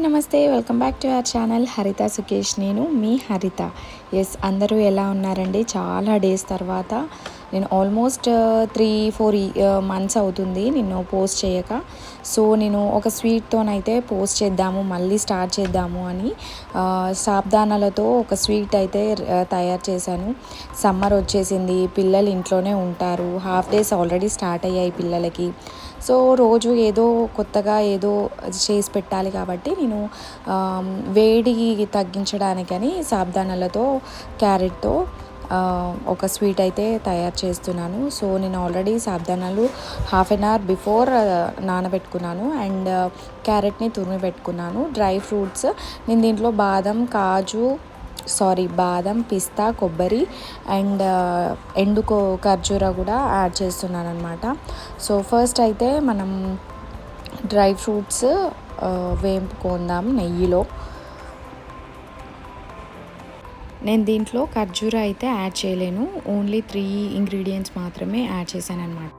అందరికీ నమస్తే. Welcome back to our channel. Haritha Sukesh నేను మీ హరిత. ఎస్ అందరూ ఎలా ఉన్నారండి? చాలా డేస్ తర్వాత నేను ఆల్మోస్ట్ త్రీ ఫోర్ మంత్స్ అవుతుంది నిన్ను పోస్ట్ చేయక. సో నేను ఒక స్వీట్తోనైతే పోస్ట్ చేద్దాము మళ్ళీ స్టార్ట్ చేద్దాము అని సాబ్దానాలతో ఒక స్వీట్ అయితే తయారు చేశాను. సమ్మర్ వచ్చేసింది పిల్లలు ఇంట్లోనే ఉంటారు హాఫ్ డేస్ ఆల్రెడీ స్టార్ట్ అయ్యాయి పిల్లలకి. సో రోజు ఏదో కొత్తగా ఏదో చేసి పెట్టాలి కాబట్టి నేను వేడి తగ్గించడానికని సాబ్దానాలతో క్యారెట్తో ఒక స్వీట్ అయితే తయారు చేస్తున్నాను. సో నేను ఆల్రెడీ సాబ్దానాలు హాఫ్ అన్ అవర్ బిఫోర్ నానబెట్టుకున్నాను. అండ్ క్యారెట్ని తురిమి పెట్టుకున్నాను. డ్రై ఫ్రూట్స్ నేను దీంట్లో బాదం కాజు సారీ బాదం పిస్తా కొబ్బరి అండ్ ఎండుకో ఖర్జూర కూడా యాడ్ చేస్తున్నాను అనమాట సో ఫస్ట్ అయితే మనం డ్రై ఫ్రూట్స్ వేపుకుందాం నెయ్యిలో. నేను దీంట్లో ఖర్జూర అయితే యాడ్ చేయలేను. ఓన్లీ త్రీ ఇంగ్రీడియంట్స్ మాత్రమే యాడ్ చేశాను అనమాట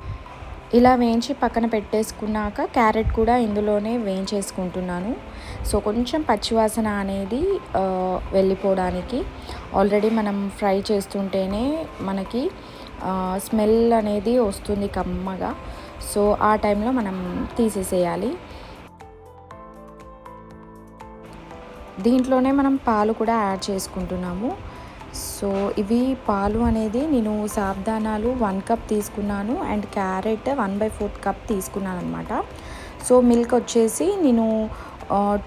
ఇలా వేయించి పక్కన పెట్టేసుకున్నాక క్యారెట్ కూడా ఇందులోనే వేయించేసుకుంటున్నాను. సో కొంచెం పచ్చివాసన అనేది వెళ్ళిపోవడానికి. ఆల్రెడీ మనం ఫ్రై చేస్తుంటేనే మనకి స్మెల్ అనేది వస్తుంది కమ్మగా. సో ఆ టైంలో మనం తీసేసేయాలి. దీంట్లోనే మనం పాలు కూడా యాడ్ చేసుకుంటున్నాము. సో ఇవి పాలు అనేది నేను సాబ్దానాలు వన్ కప్ తీసుకున్నాను and carrot one by fourth cup తీసుకున్నాను అనమాట సో మిల్క్ వచ్చేసి నేను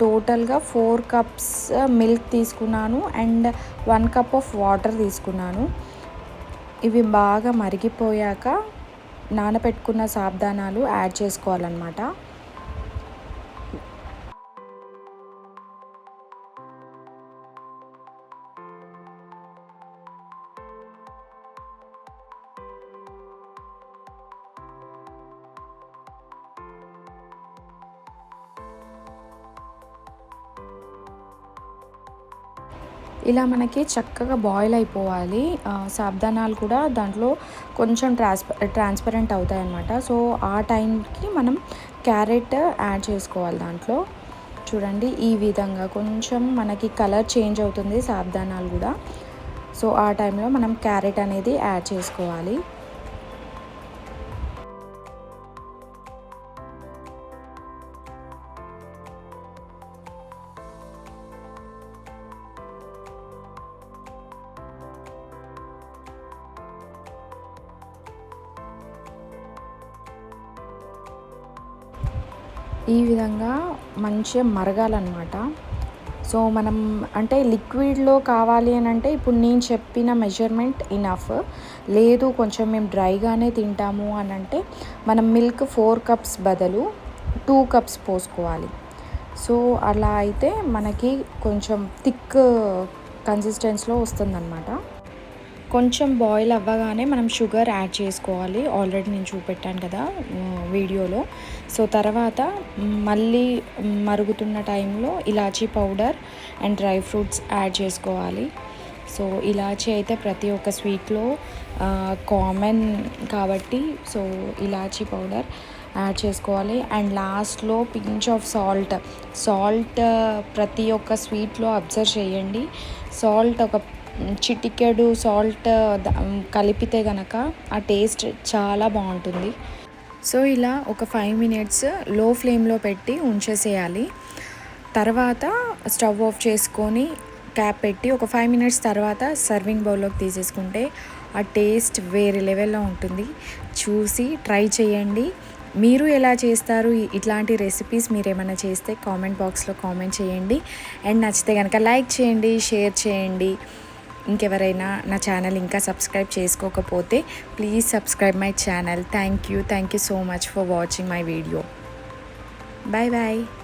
టోటల్గా ఫోర్ కప్స్ మిల్క్ తీసుకున్నాను and one cup of water తీసుకున్నాను. ఇవి బాగా మరిగిపోయాక నానబెట్టుకున్న సాబ్దానాలు యాడ్ చేసుకోవాలన్నమాట. ఇలా మనకి చక్కగా బాయిల్ అయిపోవాలి. సాబ్దానాలు కూడా దాంట్లో కొంచెం ట్రాన్స్ప ట్రాన్స్పరెంట్ అవుతాయి అన్నమాట సో ఆ టైంకి మనం క్యారెట్ యాడ్ చేసుకోవాలి దాంట్లో. చూడండి ఈ విధంగా కొంచెం మనకి కలర్ చేంజ్ అవుతుంది సాబ్దానాలు కూడా. సో ఆ టైంలో మనం క్యారెట్ అనేది యాడ్ చేసుకోవాలి. ఈ విధంగా మంచిగా మరగాలన్నమాట. సో మనం అంటే లిక్విడ్లో కావాలి అని అంటే ఇప్పుడు నేను చెప్పిన మెజర్మెంట్ ఇనఫ్. లేదు కొంచెం మేము డ్రైగానే తింటాము అని అంటే మనం మిల్క్ ఫోర్ కప్స్ బదులు టూ కప్స్ పోసుకోవాలి. సో అలా అయితే మనకి కొంచెం థిక్ కన్సిస్టెన్స్లో వస్తుందన్నమాట. కొంచెం బాయిల్ అవ్వగానే మనం షుగర్ యాడ్ చేసుకోవాలి. ఆల్రెడీ నేను చూపెట్టాను కదా వీడియోలో. సో తర్వాత మళ్ళీ మరుగుతున్న టైంలో ఇలాచీ powder and dry fruits add చేసుకోవాలి. సో ఇలాచీ అయితే ప్రతి ఒక్క స్వీట్లో కామన్ కాబట్టి సో ఇలాచీ పౌడర్ యాడ్ చేసుకోవాలి. అండ్ లాస్ట్లో పించ్ ఆఫ్ సాల్ట్ సాల్ట్ ప్రతి ఒక్క స్వీట్లో అబ్జర్వ్ చేయండి. సాల్ట్ ఒక చిటికెడు సాల్ట్ కలిపితే గనక ఆ టేస్ట్ చాలా బాగుంటుంది. సో ఇలా ఒక ఫైవ్ మినిట్స్లో ఫ్లేమ్లో పెట్టి ఉంచేసేయాలి. తర్వాత స్టవ్ ఆఫ్ చేసుకొని క్యాప్ పెట్టి ఒక ఫైవ్ మినిట్స్ తర్వాత సర్వింగ్ బౌల్లోకి తీసేసుకుంటే ఆ టేస్ట్ వేరే లెవెల్లో ఉంటుంది. చూసి ట్రై చేయండి. మీరు ఎలా చేస్తారు? ఇట్లాంటి రెసిపీస్ మీరు ఏమైనా చేస్తే కామెంట్ బాక్స్లో కామెంట్ చేయండి. అండ్ నచ్చితే కనుక లైక్ చేయండి షేర్ చేయండి. ఇంకెవరైనా నా ఛానల్ ఇంకా సబ్స్క్రైబ్ చేసుకోకపోతే please subscribe my channel. Thank you thank you so much for watching my video bye bye